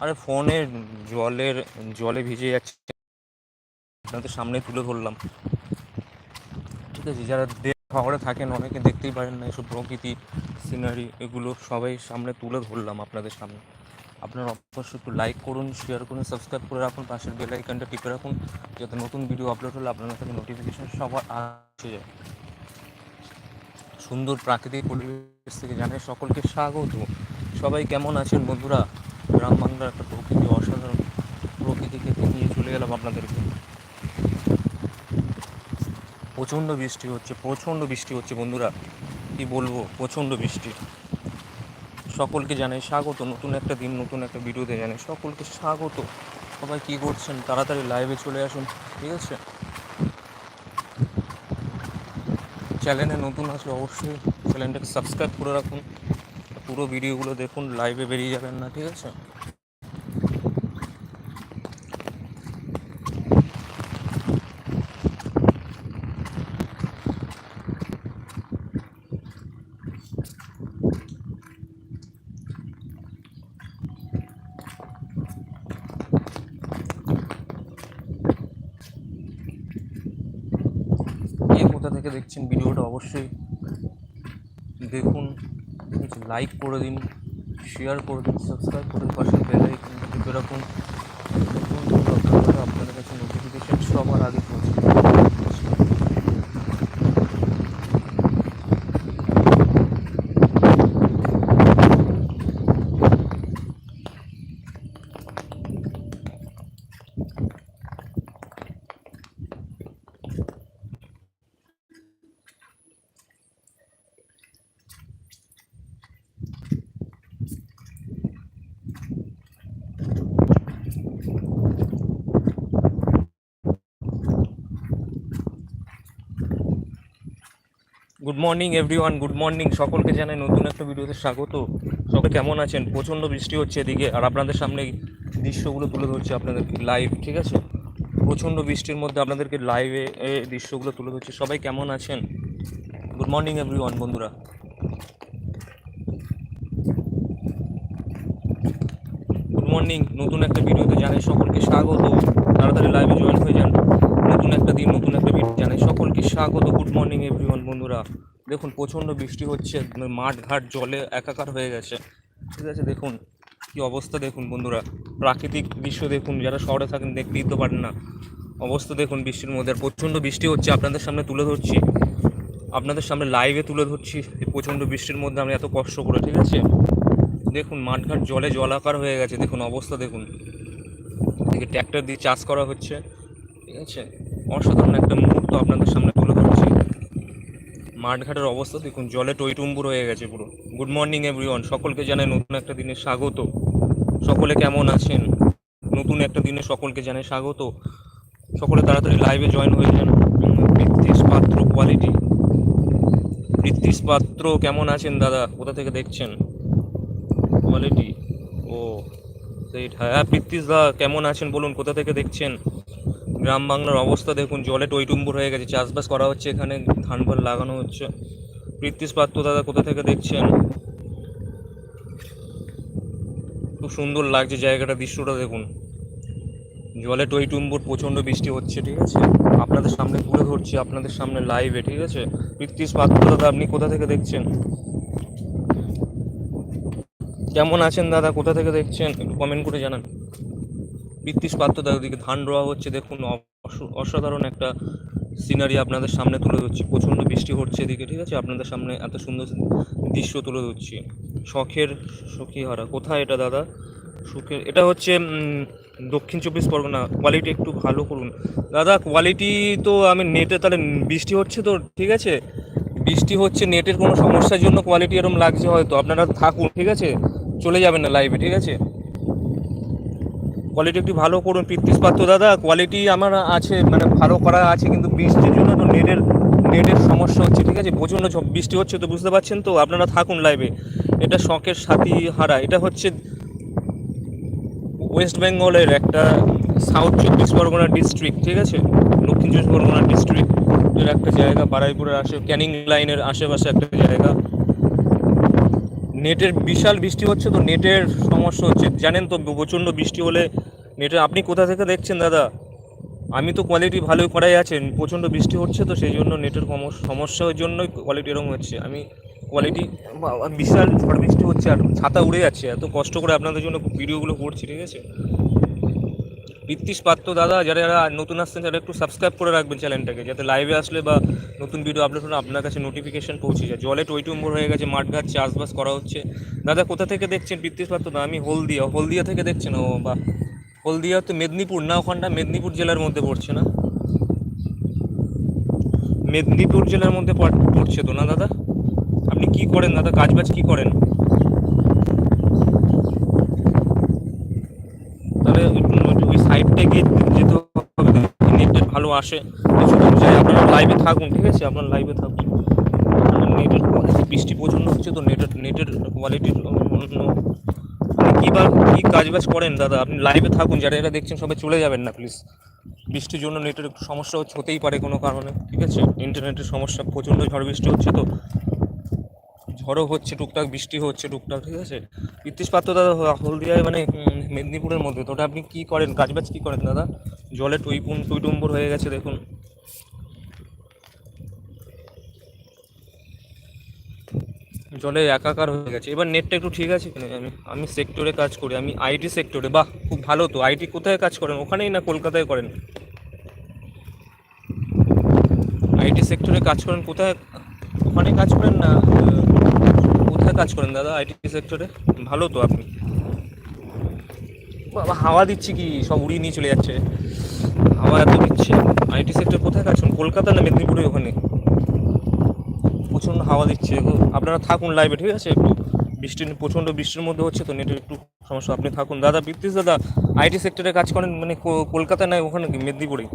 আরে ফোনে জলের, জলে ভিজে যাচ্ছে। আপনাদের সামনে তুলে ধরলাম। ঠিক আছে, যারা শহরে থাকেন, অনেকে দেখতেই পারেন না এসব প্রকৃতি সিনারি এগুলো সবাই সামনে তুলে ধরলাম আপনাদের সামনে। আপনারা অবশ্যই একটু লাইক করুন শেয়ার করুন সাবস্ক্রাইব করে রাখুন, পাশের বেল আইকনটা টিপে রাখুন, যাতে নতুন ভিডিও আপলোড হলে আপনার কাছে নোটিফিকেশন সবার আসে যায়। সুন্দর প্রাকৃতিক পরিবেশ থেকে জানাই সকলকে স্বাগত। সবাই কেমন আছেন বন্ধুরা? গ্রাম বাংলার একটা প্রকৃতি, অসাধারণ প্রকৃতিকে নিয়ে চলে গেলাম আপনাদেরকে। প্রচণ্ড বৃষ্টি হচ্ছে, প্রচণ্ড বৃষ্টি হচ্ছে বন্ধুরা। কি বলব, প্রচণ্ড বৃষ্টি। সকলকে জানাই স্বাগত, নতুন একটা দিন, নতুন একটা ভিডিওতে জানাই সকলকে স্বাগত। সবাই কি করছেন? তাড়াতাড়ি লাইভে চলে আসুন, ঠিক আছে? চ্যানেলে নতুন আসলে অবশ্যই চ্যানেলটাকে সাবস্ক্রাইব করে রাখুন। পুরো ভিডিওগুলো দেখুন লাইভে বেরিয়ে যাবেন না ঠিক আছে কে কোথা থেকে দেখছেন ভিডিওটা অবশ্যই দেখুন লাইক করে দিন শেয়ার করে দিন সাবস্ক্রাইব করে দিন পাশে বেল আইকন টিপে রাখুন। নতুন নতুন আপনাদের কাছে নোটিফিকেশন সবার আগে পৌঁছে good morning everyone good morning সকলকে জানাই নতুন একটা ভিডিওতে স্বাগত। সকলে কেমন আছেন? প্রচণ্ড বৃষ্টি হচ্ছে এদিকে, আর আপনাদের সামনে দৃশ্যগুলো তুলে ধরছি আপনাদের লাইভ ঠিক আছে? প্রচণ্ড বৃষ্টির মধ্যে আপনাদেরকে লাইভে দৃশ্যগুলো তুলে ধরছি। সবাই কেমন আছেন? গুড মর্নিং এভরিওয়ান বন্ধুরা। গুড মর্নিং নতুন একটা ভিডিওতে জানাই সকলকে স্বাগত। তাড়াতাড়ি লাইভে জয়েন হয়ে যান। নতুন একটা দিন নতুন একটা ভিডিও জানাই সকলকে স্বাগত। গুড মর্নিং এভরিওয়ান বন্ধুরা। দেখুন, প্রচণ্ড বৃষ্টি হচ্ছে, মাঠ ঘাট জলে একাকার হয়ে গেছে। ঠিক আছে, দেখুন, কি অবস্থা দেখুন বন্ধুরা। প্রাকৃতিক দৃশ্য দেখুন, যারা শহরে থাকেন দেখতেই তো পারেন না। অবস্থা দেখুন বৃষ্টির মধ্যে, আর প্রচণ্ড বৃষ্টি হচ্ছে, আপনাদের সামনে তুলে ধরছি। আপনাদের সামনে লাইভে তুলে ধরছি প্রচণ্ড বৃষ্টির মধ্যে আমরা এত কষ্ট করে, ঠিক আছে? দেখুন মাঠঘাট জলে জলাকার হয়ে গেছে, দেখুন অবস্থা দেখুন। ট্র্যাক্টর দিয়ে চাষ করা হচ্ছে, ঠিক আছে? অসাধারণ একটা মুহূর্ত আপনাদের সামনে তুলে ধরছি। মাঠঘাটের অবস্থা দেখুন, জলে টইটুম্বুর হয়ে গেছে পুরো। গুড মর্নিং এভরিওয়ান সকলকে জানাই নতুন একটা দিনে স্বাগত। সকলে কেমন আছেন? নতুন একটা দিনে সকলকে জানাই স্বাগত। সকলে তাড়াতাড়ি লাইভে জয়েন হয়ে যান। বৃত্তিশ পাত্র কোয়ালিটি বৃত্তিশ পাত্র, কেমন আছেন দাদা? কোথা থেকে দেখছেন? কোয়ালিটি ও সেইট হ্যাঁ পৃথ্বীশ দা, কেমন আছেন বলুন, কোথা থেকে দেখছেন? গ্রাম বাংলার অবস্থা দেখুন, জলে টইটুম্বুর হয়ে গেছে, চাষবাস করা হচ্ছে এখানে ধান ফান লাগানো হচ্ছে। পৃথ্বীশ পাত্র দাদা কোথা থেকে দেখছেন? খুব সুন্দর লাগছে জায়গাটা, দৃশ্যটা দেখুন। জলে টইটুম্বুর প্রচণ্ড বৃষ্টি হচ্ছে, ঠিক আছে? আপনাদের সামনে তুলে ধরছি, আপনাদের সামনে লাইভে ঠিক আছে? পৃথ্বীশ পাত্র দাদা, আপনি কোথা থেকে দেখছেন? কেমন আছেন দাদা, কোথা থেকে দেখছেন? একটু কমেন্ট করে জানান। বৃত্তিশ পাত্র দাদা ওদিকে ধান রোয়া হচ্ছে। দেখুন অসাধারণ একটা সিনারি আপনাদের সামনে তুলে ধরছি। প্রচণ্ড বৃষ্টি হচ্ছে এদিকে, ঠিক আছে? আপনাদের সামনে এত সুন্দর দৃশ্য তুলে ধরছি। শখের সখী হারা। কোথায় এটা, দাদা? সুখের, এটা হচ্ছে দক্ষিণ চব্বিশ পরগনা। কোয়ালিটি একটু ভালো করুন। দাদা কোয়ালিটি তো আমি নেটে তাহলে বৃষ্টি হচ্ছে তো, ঠিক আছে? বৃষ্টি হচ্ছে নেটের কোনো সমস্যার জন্য কোয়ালিটি এরকম লাগছে হয়তো। আপনারা থাকুন, ঠিক আছে? চলে যাবেন না লাইভে ঠিক আছে? কোয়ালিটি একটু ভালো করুন। পিত্তিস পাত্র দাদা কোয়ালিটি আমার আছে মানে ভালো করা আছে, কিন্তু বৃষ্টির জন্য তো নেটের নেটের সমস্যা হচ্ছে, ঠিক আছে? প্রচণ্ড বৃষ্টি হচ্ছে তো বুঝতে পারছেন তো? আপনারা থাকুন লাইভে এটা শখের সাথী হারা। এটা হচ্ছে ওয়েস্ট বেঙ্গলের একটা সাউথ চব্বিশ পরগনা ডিস্ট্রিক্ট ঠিক আছে? দক্ষিণ চব্বিশ পরগনা ডিস্ট্রিক্টের একটা জায়গা, বারাইপুরের আশে ক্যানিং লাইনের আশেপাশে একটা জায়গা। নেটের বিশাল বৃষ্টি হচ্ছে তো নেটের সমস্যা হচ্ছে। জানেন তো, প্রচণ্ড বৃষ্টি হলে নেটের আপনি কোথা থেকে দেখছেন দাদা? আমি তো কোয়ালিটি ভালোই করাই আছেন। প্রচণ্ড বৃষ্টি হচ্ছে তো, সেই জন্য নেটের সমস- সমস্যার জন্যই কোয়ালিটি এরকম হচ্ছে। আমি কোয়ালিটি বিশাল ঝড় বৃষ্টি হচ্ছে আর ছাতা উড়ে যাচ্ছে। এত কষ্ট করে আপনাদের জন্য ভিডিওগুলো করছি, ঠিক আছে? বৃত্তিশ পাত্র দাদা, যারা যারা নতুন আসছেন, তারা একটু সাবস্ক্রাইব করে রাখবেন চ্যানেলটাকে যাতে লাইভে আসলে বা নতুন ভিডিও আপলোড হলে আপনার কাছে নোটিফিকেশন পৌঁছে যায়। জলে টইটুম্বর হয়ে গেছে মাঠঘাট চাষবাস করা হচ্ছে। দাদা, কোথা থেকে দেখছেন বৃত্তিশ পাত্র? না, আমি হলদিয়া। হলদিয়া থেকে দেখছেন? ও বা হলদিয়া তো মেদিনীপুর। না, ওখানটা মেদিনীপুর জেলার মধ্যে পড়ছে না? মেদিনীপুর জেলার মধ্যে পড়ছে তো না, দাদা? আপনি কি করেন, দাদা? কাজবাজ কি করেন? তাহলে ওই সাইডটা গিয়ে যেতে হবে। নেটটা ভালো আসে। আপনারা লাইভে থাকুন, ঠিক আছে? আপনার লাইভে থাকুন। নেটের বৃষ্টি প্রচণ্ড হচ্ছে তো নেটের নেটের কোয়ালিটির কী বা, কী কাজ বাজ করেন দাদা? আপনি লাইভে থাকুন, যারা যারা দেখছেন সবাই চলে যাবেন না প্লিজ বৃষ্টির জন্য নেটের একটু সমস্যা হচ্ছে, হতেই পারে কোনো কারণে, ঠিক আছে? ইন্টারনেটের সমস্যা, প্রচণ্ড ঝড় বৃষ্টি হচ্ছে তো। ঝড়ও হচ্ছে, টুকটাক বৃষ্টি হচ্ছে, টুকটাক, ঠিক আছে? ইতিশ পাত্র দাদা হলদিয়ায় মানে মেদিনীপুরের মধ্যে, তো ওটা আপনি কী করেন? কাজবাজ কী করেন দাদা? জলে টুইপুন টুইটুম্বর হয়ে গেছে, দেখুন। জলে একাকার হয়ে গেছে। এবার নেটটা একটু ঠিক আছে কিনা আমি আমি সেক্টরে কাজ করি, আমি আইটি সেক্টরে বাহ, খুব ভালো তো। আইটি কোথায় কাজ করেন? ওখানেই না কলকাতায় করেন? আইটি সেক্টরে কাজ করেন কোথায়? ওখানে কাজ করেন না কোথায় কাজ করেন দাদা আইটি সেক্টরে ভালো তো আপনি। বাবা, হাওয়া দিচ্ছে কি? সব উড়িয়ে নিয়ে চলে যাচ্ছে। হাওয়া এত দিচ্ছে। আইটি সেক্টর কোথায় কাজ করেন? কলকাতা না মেদিনীপুরে ওখানে? প্রচণ্ড হাওয়া দিচ্ছে। আপনারা থাকুন লাইভে ঠিক আছে? একটু বৃষ্টির প্রচণ্ড বৃষ্টির মধ্যে হচ্ছে তো নেটের একটু সমস্যা। আপনি থাকুন। দাদা বৃত্তিশ দাদা আইটি সেক্টরে কাজ করেন মানে কো- কলকাতা নয় ওখানে মেদিনীপুরে?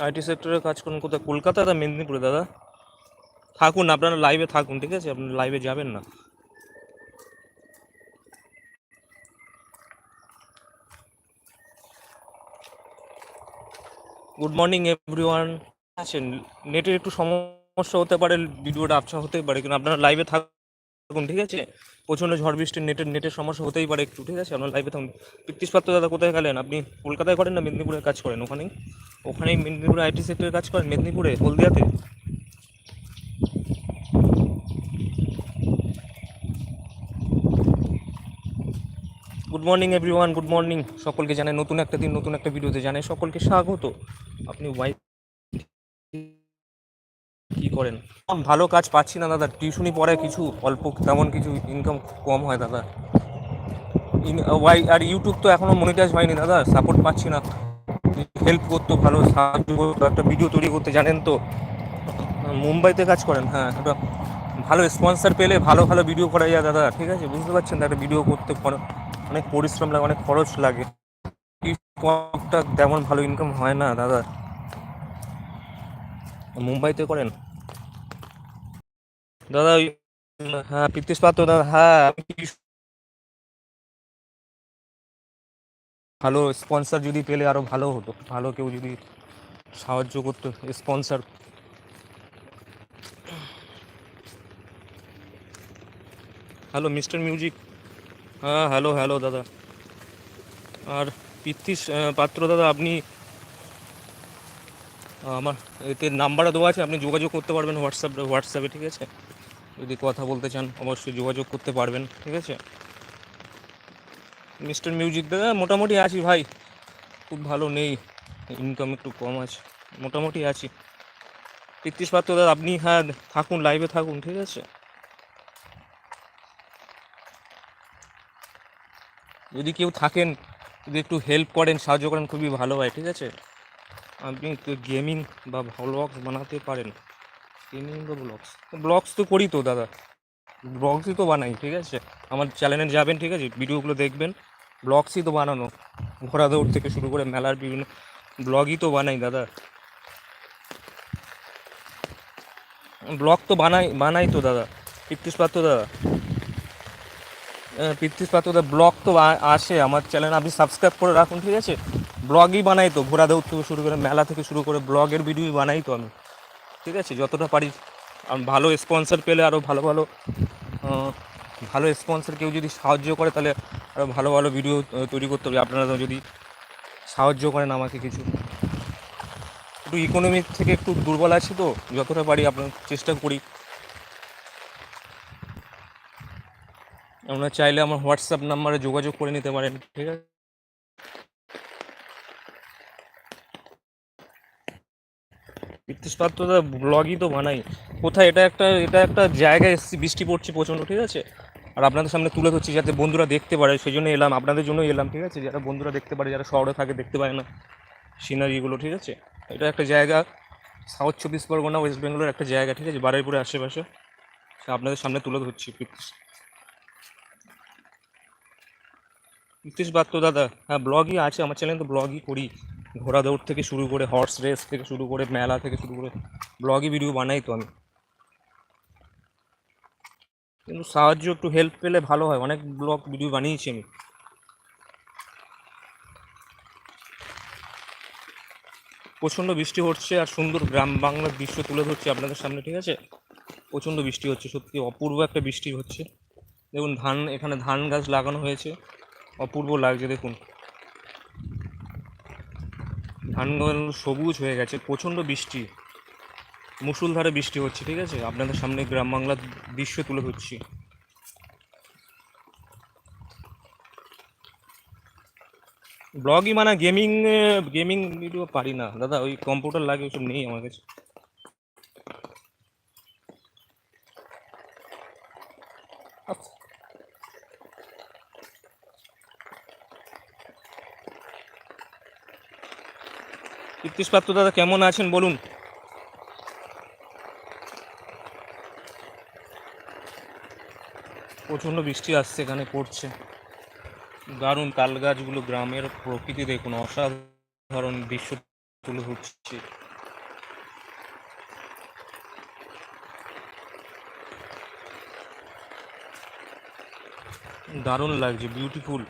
আইটি সেক্টরে কাজ করেন কোথায়? কলকাতা না মেদিনীপুরে, দাদা? থাকুন, আপনারা লাইভে থাকুন, ঠিক আছে? আপনি লাইভে যাবেন না। গুড মর্নিং এভরিওয়ান আছেন নেটের একটু সমস্যা হতে পারে, ভিডিওটা আবছা হতে পারে, কিন্তু আপনারা লাইভে থাকুন, ঠিক আছে? প্রচণ্ড ঝড় বৃষ্টির নেটের নেটের সমস্যা হতেই পারে একটু, ঠিক আছে? আপনার লাইভে থাকুন। পিকটিস পাত্র দাদা, কোথায় গেলেন? আপনি কলকাতায় করেন না মেদিনীপুরে কাজ করেন? ওখানেই ওখানেই মেদিনীপুরে আইটি সেক্টরে কাজ করেন, মেদিনীপুরে, হলদিয়াতে? Good morning everyone good morning সকলকে জানাই নতুন একটা দিন, নতুন একটা ভিডিওতে জানাই সকলকে স্বাগত। আপনি ওয়াই কি করেন? ভালো কাজ পাচ্ছি না, দাদা। টিউশনি পড়ে কিছু অল্প তেমন কিছু ইনকাম কম হয়, দাদা। ওয়াই আর ইউটিউব তো এখনও মনিটাইজ হয়নি, দাদা। সাপোর্ট পাচ্ছি না। হেল্প করতো ভালো, সাহায্য করতো। একটা ভিডিও তৈরি করতে জানেন তো? মুম্বাইতে কাজ করেন হ্যাঁ। একটা ভালো স্পন্সর পেলে ভালো ভালো ভিডিও করা যায়, দাদা। ঠিক আছে? বুঝতে পারছেন একটা ভিডিও করতে অনেক পরিশ্রম লাগে, অনেক খরচ লাগে। টিকটকটা তেমন ভালো ইনকাম হয় না, দাদা। মুম্বাইতে করেন? দাদা হ্যাঁ প্রীতিশ পাত্র, দাদা হ্যাঁ ভালো স্পন্সর যদি পেলে আরও ভালো হতো। ভালো কেউ যদি সাহায্য করতো স্পন্সর হ্যালো মিস্টার মিউজিক হ্যাঁ হ্যালো হ্যালো দাদা। আর আহ, পাত্র দাদা আপনি আমার এতে নাম্বারও দেওয়া আছে আপনি যোগাযোগ করতে পারবেন হোয়াটসঅ্যাপ হোয়াটসঅ্যাপে ঠিক আছে? যদি কথা বলতে চান অবশ্যই যোগাযোগ করতে পারবেন ঠিক আছে? মিস্টার মিউজিক দাদা মোটামুটি আছি ভাই। খুব ভালো নেই ইনকাম একটু কম আছে মোটামুটি আছি। পৃথ্বীশ পাত্র দাদা আপনি হ্যাঁ থাকুন লাইভে থাকুন ঠিক আছে? যদি কেউ থাকেন, যদি একটু হেল্প করেন, সাহায্য করেন, খুবই ভালো হয়, ঠিক আছে? আপনি গেমিং বা ব্লগস বানাতে পারেন। গেমিং বা ব্লগস ব্লগস তো করি তো, দাদা। ব্লগসই তো বানাই, ঠিক আছে? আমার চ্যানেলে যাবেন, ঠিক আছে? ভিডিওগুলো দেখবেন। ব্লগসই তো বানানো। ঘোরা দৌড় থেকে শুরু করে মেলার বিভিন্ন ব্লগই তো বানাই, দাদা। ব্লগ তো বানাই বানাই তো, দাদা। পিতৃষ পাত্র দাদা। পৃথ্বীশ পাত্রদের ব্লগ তো আসে। আমার চ্যানেল আপনি সাবস্ক্রাইব করে রাখুন, ঠিক আছে? ব্লগই বানাই তো ঘোরা দৌড় থেকে শুরু করে মেলা থেকে শুরু করে ব্লগের ভিডিওই বানাই তো আমি, ঠিক আছে? যতটা পারি ভালো স্পন্সর পেলে আরও ভালো ভালো ভালো স্পন্সর কেউ যদি সাহায্য করে, তাহলে আরও ভালো ভালো ভিডিও তৈরি করতে হবে। আপনারা যদি সাহায্য করেন আমাকে কিছু। একটু ইকোনমিক থেকে একটু দুর্বল আছি তো, যতটা পারি আপনার চেষ্টা করি। আপনারা চাইলে আমার হোয়াটসঅ্যাপ নাম্বারে যোগাযোগ করে নিতে পারেন, ঠিক আছে? ইতিস্পাত তো ব্লগই তো বানাই। কোথায়? এটা একটা এটা একটা জায়গায় এসেছি, বৃষ্টি পড়ছে প্রচণ্ড, ঠিক আছে? আর আপনাদের সামনে তুলে ধরছি যাতে বন্ধুরা দেখতে পারে সেই জন্য এলাম, আপনাদের জন্য এলাম, ঠিক আছে? যারা বন্ধুরা দেখতে পারে, যারা শহরে থাকে, দেখতে পারে না সিনারিগুলো ঠিক আছে? এটা একটা জায়গা সাউথ চব্বিশ পরগনা ওয়েস্ট বেঙ্গলের একটা জায়গা, ঠিক আছে? বারুইপুরের আশেপাশে। আপনাদের সামনে তুলে ধরছি পিকটিস বাদ তো দাদা। হ্যাঁ ব্লগই আছে, আমার চ্যানেল তো ব্লগই করি। ঘোড়া দৌড় থেকে শুরু করে হর্স রেস থেকে শুরু করে, মেলা থেকে শুরু করে ব্লগই ভিডিও বানাই তো আমি। কিন্তু সাহায্য, একটু হেল্প পেলে ভালো হয়। অনেক ব্লগ ভিডিও বানিয়েছি আমি। প্রচণ্ড বৃষ্টি হচ্ছে আর সুন্দর গ্রাম বাংলার দৃশ্য তুলে ধরছি আপনাদের সামনে, ঠিক আছে? প্রচণ্ড বৃষ্টি হচ্ছে, সত্যি অপূর্ব একটা বৃষ্টি হচ্ছে। দেখুন, ধান, এখানে ধান গাছ লাগানো হয়েছে। অপূর্ব লাগছে দেখুন। ধানগুলো সবুজ হয়ে গেছে, প্রচণ্ড বৃষ্টি। মুসুলধারে বৃষ্টি হচ্ছে, ঠিক আছে? আপনাদের সামনে গ্রাম বাংলার দৃশ্য তুলে ধরছি। ব্লগই মানে গেমিং গেমিং ভিডিও পারি না। দাদা, ওই কম্পিউটার লাগে ওইসব নেই আমার কাছে। আচ্ছা। কীর্তিশ পাত্র দাদা কেমন আছেন বলুন? প্রচণ্ড বৃষ্টি আসছে, এখানে পড়ছে। দারুণ তাল গাছগুলো, গ্রামের প্রকৃতি দেখুন, অসাধারণ দৃশ্য তুলে ধরছে। দারুণ লাগছে বিউটিফুল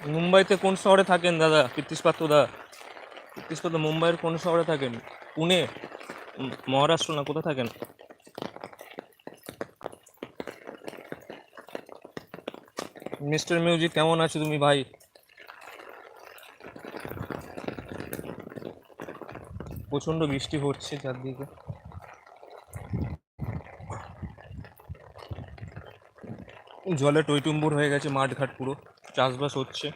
মুম্বাইতে কোন শহরে থাকেন, দাদা? কীর্তিশ পাত্র দা কীর্তিশ পাত্র মুম্বাইয়ের কোন শহরে থাকেন? পুনে? মহারাষ্ট্র না কোথায় থাকেন? মিস্টার মিউজিক, কেমন আছো তুমি, ভাই? প্রচণ্ড বৃষ্টি হচ্ছে চারদিকে। জলে টইটুম্বুর হয়ে গেছে মাঠঘাট পুরো। চাষবাস হচ্ছে।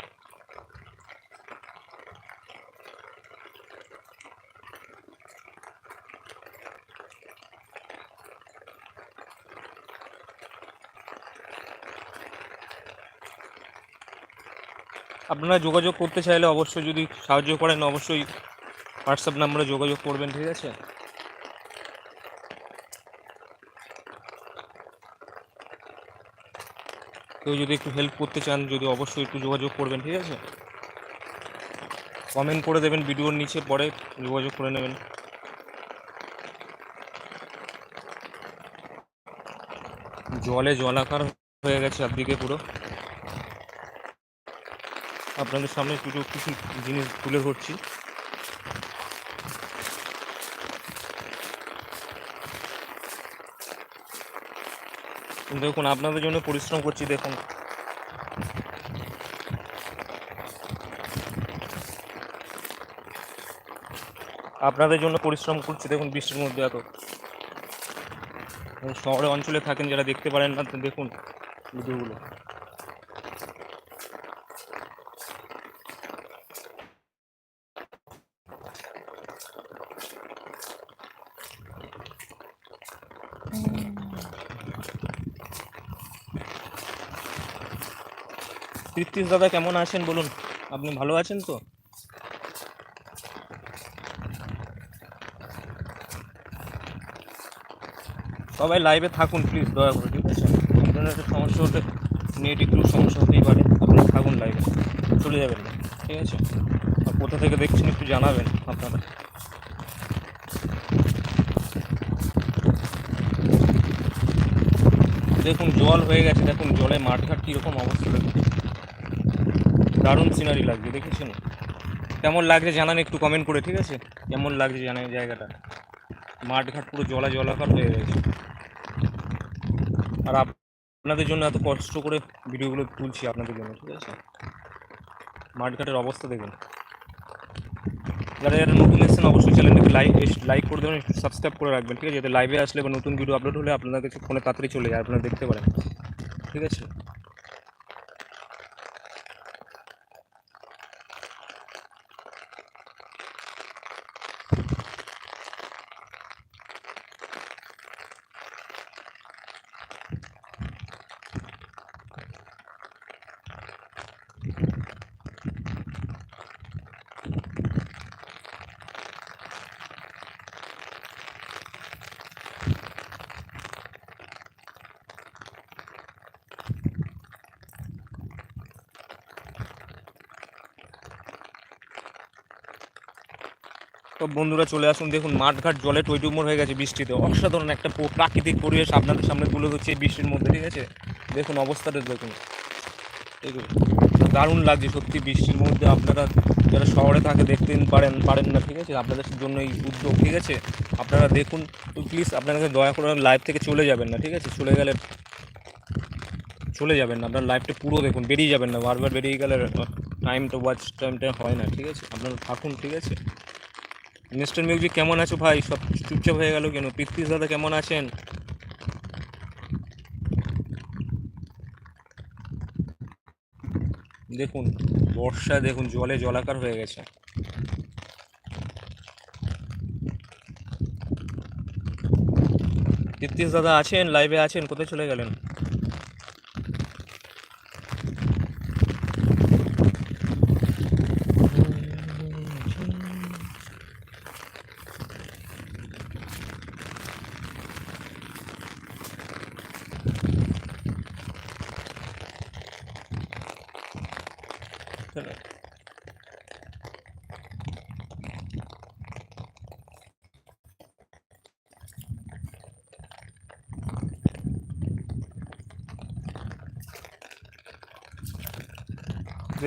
আপনারা যোগাযোগ করতে চাইলে অবশ্যই যদি সাহায্য করেন, অবশ্যই হোয়াটসঅ্যাপ নাম্বারে যোগাযোগ করবেন, ঠিক আছে? কেউ যদি একটু হেল্প করতে চান, যদি অবশ্যই একটু যোগাযোগ করবেন, ঠিক আছে? কমেন্ট করে দেবেন ভিডিওর নিচে, পরে যোগাযোগ করে নেবেন। জলে জলাকার হয়ে গেছে চারদিকে পুরো। আপনাদের সামনে কিছু কিছু জিনিস তুলে ধরছি। দেখুন, আপনাদের জন্য পরিশ্রম করছি, দেখুন। আপনাদের জন্য পরিশ্রম করছি, দেখুন, বৃষ্টির মধ্যে এত। শহরে অঞ্চলে থাকেন, যারা দেখতে পারেন না, দেখুন, ভিডিওগুলো। তৃপ্তিশ দাদা কেমন আছেন বলুন? আপনি ভালো আছেন তো? সবাই লাইভে থাকুন প্লিজ দয়া করে, ঠিক আছে? ইন্টারনেটের সমস্যা হলে নেট একটু সমস্যা হতেই পারে। আপনারা থাকুন লাইভে চলে যাবেন না, ঠিক আছে? আর কোথা থেকে দেখছেন একটু জানাবেন আপনারা। দেখুন, জল হয়ে গেছে, দেখুন, জলে মাঠঘাট কীরকম অবস্থা দেখুন। দারুণ সিনারি লাগবে দেখেছেন? কেমন লাগছে জানান একটু কমেন্ট করে, ঠিক আছে? কেমন লাগছে জানান জায়গাটা? মাঠঘাট পুরো জলা জলাকার হয়ে গেছে। আর আপ- আপনাদের জন্য এত কষ্ট করে ভিডিওগুলো তুলছি আপনাদের জন্য, ঠিক আছে? মাঠঘাটের অবস্থা দেখুন। যারা যারা নতুন এসেছেন, অবশ্যই চ্যানেলটাকে লাইক লাইক করে দেবেন সাবস্ক্রাইব করে রাখবেন, ঠিক আছে? যাতে লাইভে আসলে বা নতুন ভিডিও আপলোড হলে আপনাদের কাছে ফোনে তাড়াতাড়ি চলে যায়, আপনারা দেখতে পারেন, ঠিক আছে? তো বন্ধুরা চলে আসুন, দেখুন মাঠঘাট জলে টইটুমোর হয়ে গেছে বৃষ্টিতে। অসাধারণ একটা প্রাকৃতিক পরিবেশ আপনাদের সামনে তুলে ধরছে এই বৃষ্টির মধ্যে, ঠিক আছে? দেখুন অবস্থাটা দেখুন। ঠিক আছে দারুণ লাগছে সত্যি বৃষ্টির মধ্যে। আপনারা যারা শহরে থাকে দেখতে পারেন পারেন না, ঠিক আছে? আপনাদের জন্য এই উদ্যোগ, ঠিক আছে? আপনারা দেখুন প্লিজ আপনাদের দয়া করে লাইভ থেকে চলে যাবেন না, ঠিক আছে? চলে গেলে, চলে যাবেন না। আপনার লাইভটা পুরো দেখুন, বেরিয়ে যাবেন না। বারবার বেরিয়ে গেলে টাইমটা ওয়াচ টাইমটা হয় না, ঠিক আছে? আপনারা থাকুন, ঠিক আছে? মিস্টার মিউজিক কেমন আছো ভাই? সব চুপচাপ হয়ে গেল কেন? পিকপিস দাদা কেমন আছেন? দেখুন, বর্ষা দেখুন, জলে জলাকার হয়ে গেছে। পিকপিস দাদা আছেন? লাইভে আছেন? কোথায় চলে গেলেন?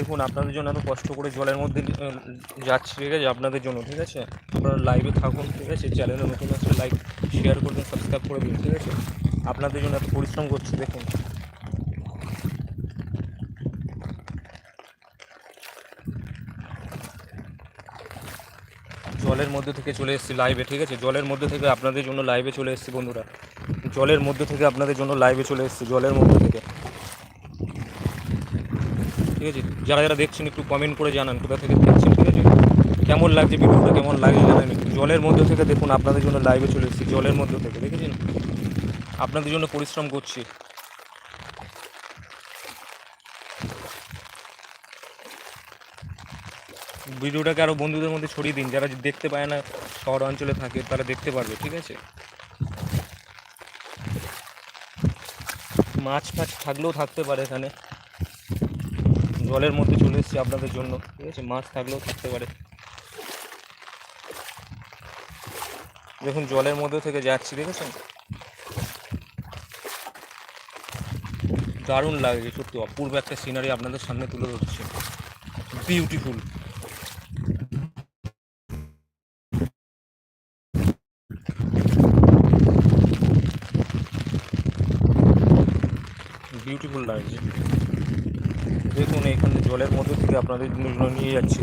দেখুন, আপনাদের জন্য এত কষ্ট করে জলের মধ্যে যাচ্ছি, ঠিক আছে? আপনাদের জন্য, ঠিক আছে? আপনারা লাইভে থাকুন, ঠিক আছে? চ্যানেলে নতুন আসলে লাইক শেয়ার করবেন সাবস্ক্রাইব করে দিন ঠিক আছে? আপনাদের জন্য এত পরিশ্রম করছি, দেখুন। জলের মধ্যে থেকে চলে এসেছি লাইভে ঠিক আছে? জলের মধ্যে থেকে আপনাদের জন্য লাইভে চলে এসেছি, বন্ধুরা। জলের মধ্যে থেকে আপনাদের জন্য লাইভে চলে এসেছি, জলের মধ্যে থেকে ঠিক আছে যারা যারা দেখছেন, একটু কমেন্ট করে জানান, কোথা থেকে দেখছেন, ঠিক আছে? কেমন লাগছে ভিডিওটা, কেমন লাগে জানান একটু? জলের মধ্যে থেকে দেখুন, আপনাদের জন্য লাইভে চলে এসেছি, জলের মধ্যে থেকে, দেখেছেন? আপনাদের জন্য পরিশ্রম করছি। ভিডিওটাকে আরও বন্ধুদের মধ্যে ছড়িয়ে দিন, যারা দেখতে পায় না, শহর অঞ্চলে থাকে, তারা দেখতে পারবে, ঠিক আছে? মাছ ফাছ থাকলেও থাকতে পারে এখানে। জলের মধ্যে চলে এসেছি আপনাদের জন্য। ঠিক আছে, মাছ থাকলেও থাকতে পারে। দেখুন, জলের মধ্যে থেকে যাচ্ছি, দেখেছেন? দারুণ লাগছে, সত্যি অপূর্ব একটা সিনারি আপনাদের সামনে তুলে ধরছি। বিউটিফুল বিউটিফুল লাগছে। দেখুন, এখানে জলের মধ্যে থেকে আপনাদের জন্য নিয়ে যাচ্ছি।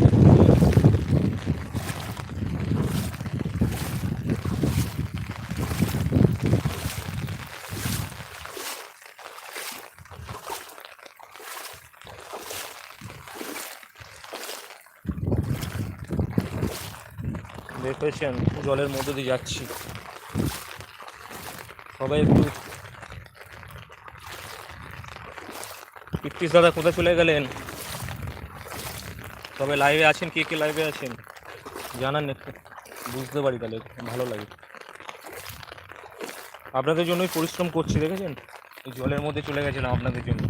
দেখেছেন, জলের মধ্যে দিয়ে যাচ্ছি। সবাই একটু ইকতিস দাদা কোথায় চলে গেলেন? তবে লাইভে আছেন? কে কে লাইভে আছেন? জানান একটু। বুঝতে পারি তাহলে, ভালো লাগে। আপনাদের জন্যই পরিশ্রম করছি, দেখেছেন? এই জলের মধ্যে চলে গেছিলাম আপনাদের জন্য।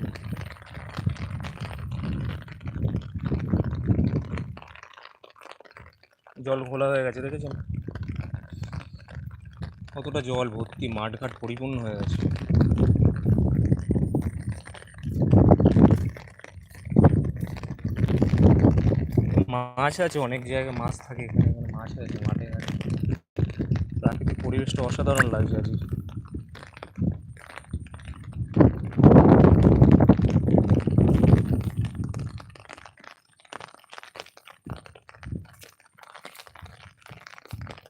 জল ঘোলা হয়ে গেছে, দেখেছেন? কতটা জল, ভর্তি, মাঠঘাট পরিপূর্ণ হয়ে গেছে। মাছ আছে, অনেক জায়গায় মাছ থাকে এখানে মাছ আছে, মাঠে ঘাটে প্রাকৃতিক পরিবেশটা অসাধারণ লাগছে আজকে।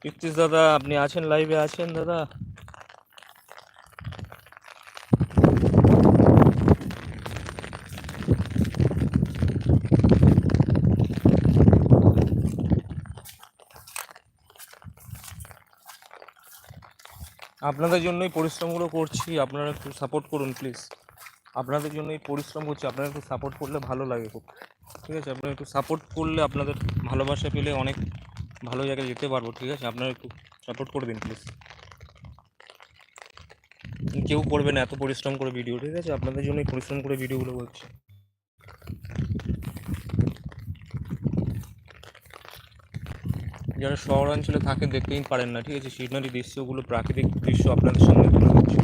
কীর্তিস দাদা, আপনি আছেন লাইভে আছেন দাদা? আপনাদের জন্যই পরিশ্রমগুলো করছি, আপনারা একটু সাপোর্ট করুন প্লিজ আপনাদের জন্যই পরিশ্রম করছি, আপনারা একটু সাপোর্ট করলে ভালো লাগে খুব। ঠিক আছে? আপনারা একটু সাপোর্ট করলে আপনাদের ভালোবাসা পেলে অনেক ভালো জায়গায় যেতে পারব, ঠিক আছে? আপনারা একটু সাপোর্ট করে দিন প্লিজ কেউ করবে না, এত পরিশ্রম করে ভিডিও ঠিক আছে? আপনাদের জন্যই পরিশ্রম করে ভিডিওগুলো করছি। যারা শহরাঞ্চলে থাকেন দেখতেই পারেন না, ঠিক আছে? সিনারি দৃশ্যগুলো প্রাকৃতিক দৃশ্য আপনাদের সামনে তুলে ধরছি।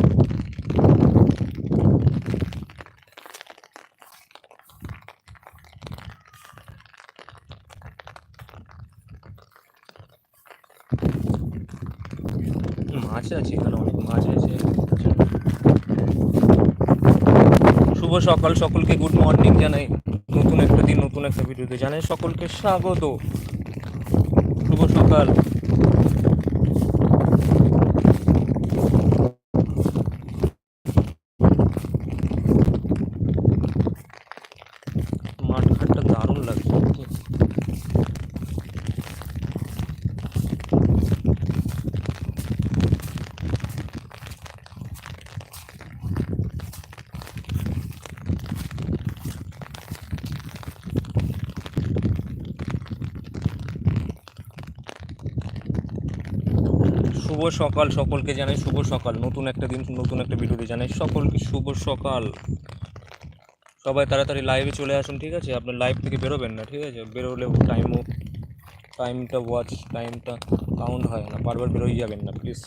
মাছ আছে এখানে, অনেক মাছ আছে। শুভ সকাল, সকলকে গুড মর্নিং জানাই। নতুন একটা দিন, নতুন একটা ভিডিওতে জানাই সকলকে স্বাগত। শুভ সকাল মাঠ ঘাটটা দারুণ লাগছে শুভ সকাল, সকলকে জানাই শুভ সকাল। নতুন একটা দিন, নতুন একটা ভিডিওতে জানাই সকলকে শুভ সকাল। সবাই তাড়াতাড়ি লাইভে চলে আসুন, ঠিক আছে? আপনার লাইভ থেকে বেরোবেন না, ঠিক আছে? বেরোলে টাইমও টাইমটা ওয়াচ টাইমটা কাউন্ট হয় না। বারবার বেরোই যাবেন না প্লিজ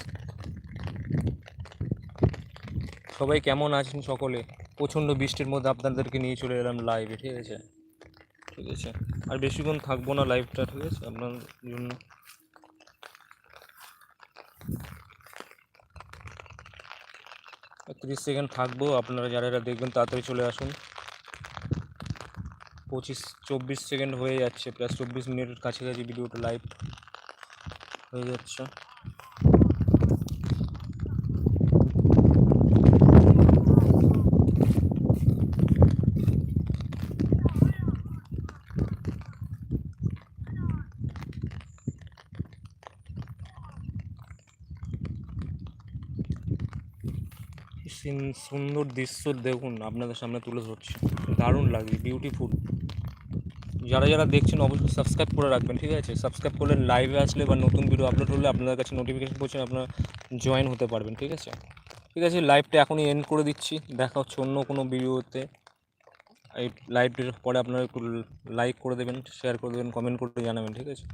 সবাই কেমন আছেন সকলে? প্রচণ্ড বৃষ্টির মধ্যে আপনাদেরকে নিয়ে চলে এলাম লাইভে ঠিক আছে? ঠিক আছে? আর বেশিক্ষণ থাকব না লাইভটা ঠিক আছে? আপনার জন্য তিরিশ সেকেন্ড থাকব, আপনারা যারা যারা দেখবেন তাড়াতাড়ি চলে আসুন। পঁচিশ, চব্বিশ সেকেন্ড হয়ে যাচ্ছে, প্লাস চব্বিশ মিনিটের কাছাকাছি ভিডিওটা লাইভ হয়ে যাচ্ছে। সুন্দর দৃশ্য দেখুন, আপনাদের সামনে তুলে ধরছি। দারুণ লাগছে বিউটিফুল যারা যারা দেখছেন, অবশ্যই সাবস্ক্রাইব করে রাখবেন, ঠিক আছে? সাবস্ক্রাইব করলে লাইভে আসলে বা নতুন ভিডিও আপলোড হলে আপনাদের কাছে নোটিফিকেশন পৌঁছে আপনারা জয়েন হতে পারবেন, ঠিক আছে? ঠিক আছে লাইভটা এখনই এন্ড করে দিচ্ছি। দেখা হচ্ছে অন্য কোনো ভিডিওতে এই লাইভটির পরে আপনারা একটু লাইক করে দেবেন শেয়ার করে দেবেন কমেন্ট করে জানাবেন, ঠিক আছে?